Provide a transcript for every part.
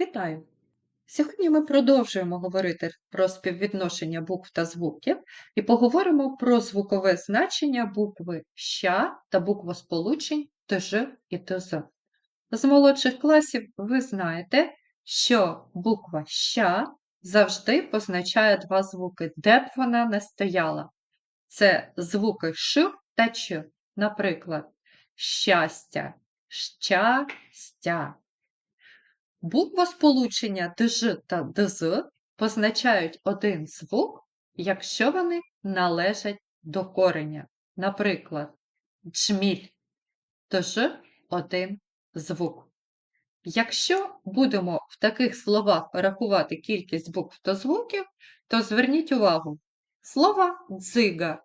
Вітаю! Сьогодні ми продовжуємо говорити про співвідношення букв та звуків і поговоримо про звукове значення букви ща та буквосполучень ТЖ і ТЗ. З молодших класів ви знаєте, що буква ща завжди позначає два звуки, де б вона не стояла. Це звуки Ш та Ч. Наприклад, щастя, щастя. Буквосполучення ДЖ та ДЗ позначають один звук, якщо вони належать до кореня. Наприклад, джміль ДЖ один звук. Якщо будемо в таких словах рахувати кількість букв та звуків, то зверніть увагу, слово дзига.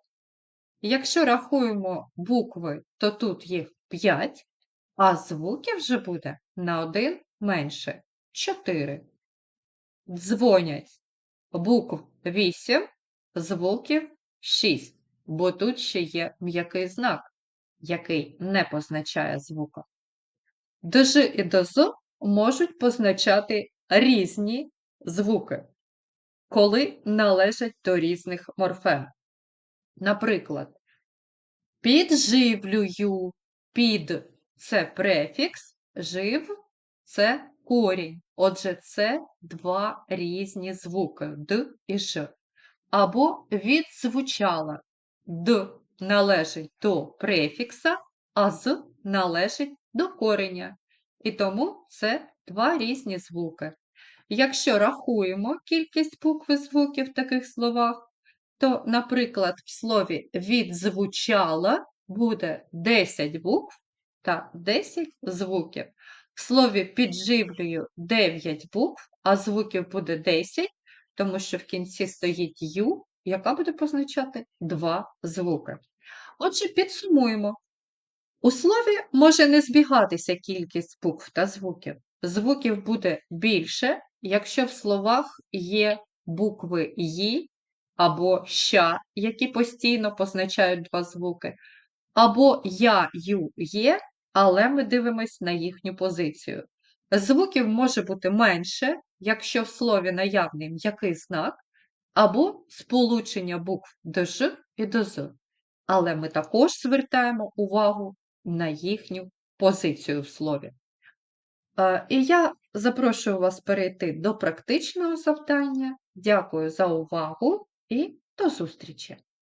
Якщо рахуємо букви, то тут їх 5, а звуків вже буде на один менше 4. Дзвонять букв 8, звуків 6, бо тут ще є м'який знак, який не позначає звука. ДЖ і ДЗ можуть позначати різні звуки, коли належать до різних морфем. Наприклад, підживлюю, під це префікс, жив це корінь. Отже, це два різні звуки Д і Ж. Або відзвучала Д належить до префікса, а З належить до кореня. І тому це два різні звуки. Якщо рахуємо кількість букв і звуків в таких словах, то, наприклад, в слові відзвучала буде 10 букв та 10 звуків. В слові підживлюю 9 букв, а звуків буде 10, тому що в кінці стоїть ю, яка буде позначати два звуки. Отже, підсумуємо. У слові може не збігатися кількість букв та звуків. Звуків буде більше, якщо в словах є букви «ї» або ща, які постійно позначають два звуки, або я, ю, є, але ми дивимось на їхню позицію. Звуків може бути менше, якщо в слові наявний м'який знак, або сполучення букв ДЖ і ДЗ. Але ми також звертаємо увагу на їхню позицію в слові. І я запрошую вас перейти до практичного завдання. Дякую за увагу і до зустрічі!